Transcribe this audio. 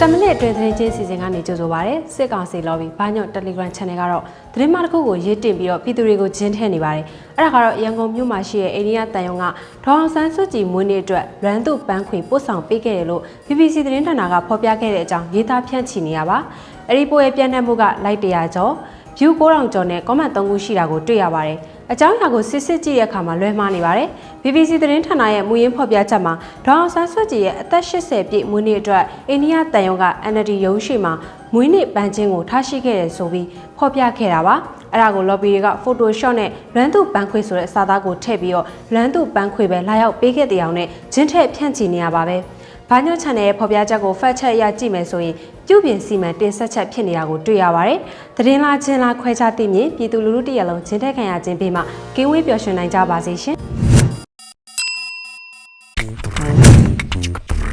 တမနစ်အတွင်းသတင်းချင်းစီစဉ်ကနေကြိုဆိုပါရယ်စစ်ကောင်စီ lobby ဘာညော့ Telegram Channel ကတော့သတင်းမှတစ်ခုကိုရေးတင်ပြီးတော့ပြည်သူတွေကိုဂျင်းထဲနေပါတယ်အဲ့ဒါကတော့ရန်ကုန်မြို့မှာရှိတဲ့အိန္ဒိယတန်ယုံကဒေါအောင်ဆန်းစုကြည်မွေးနေ့အတွက်ရန်သူပန်းခွေပို့ဆောင်ပေးခဲ့တယ်လို့ BBC သတင်းဌာနကဖော်ပြခဲ့တဲ့အကြောင်းရေးသားဖြန့်ချီနေရပါအဲ့ဒီပို့ရဲ့ပြန့်နှံ့မှုကလိုက်တရာကျော် view 9000ကျော်နဲ့ comment 3ခုရှိတာကိုတွေ့ရပါတယ်အကြောင်းအရာကိုစစ်စစ်ကြည့်တဲ့အခါမှာလွဲမှားနေပါတယ် BBC သတင်းဌာနရဲ့မူရင်းဖော်ပြချက်မှာဒေါအောင်ဆန်းစုကြည်ရဲ့အသက်80ပြည့်မွေးနေ့အတွက်အိန္ဒိယတန်ယုံက NLD ရုံးရှိမှာမွေးနေ့ပန်းချင်းကိုထားရှိခဲ့တယ်ဆိုပြီးဖော်ပြခဲ့တာပါအဲ့ဒါကို lobby တွေက Photoshop နဲ့လွမ်းသူပန်းခွေဆိုတဲ့စာသားကိုထည့်ပြီးတော့လွမ်းသူပန်းခွေပဲလာရောက်ပေးခဲ့တဲ့အောင်နဲ့ဂျင်းထက်ဖြန့်ချီနေရပါပဲ ဘာညို channel ရဲ့ဖော်ပြချက်ကို fact check အရကြည့်မယ်ဆိုရင်ပြုပြင်စီမံတင်ဆက်ချက်ဖြစ်နေတာကိုတွေ့ရပါတယ်။သတင်းလားချင်းလားခွဲခြားသိမြင်ပြည်သူလူထုတရလုံးချင်းတက်ခံရခြင်းပေးမှကင်းဝေးပျော်ရွှင်နိုင်ကြပါစေရှင်။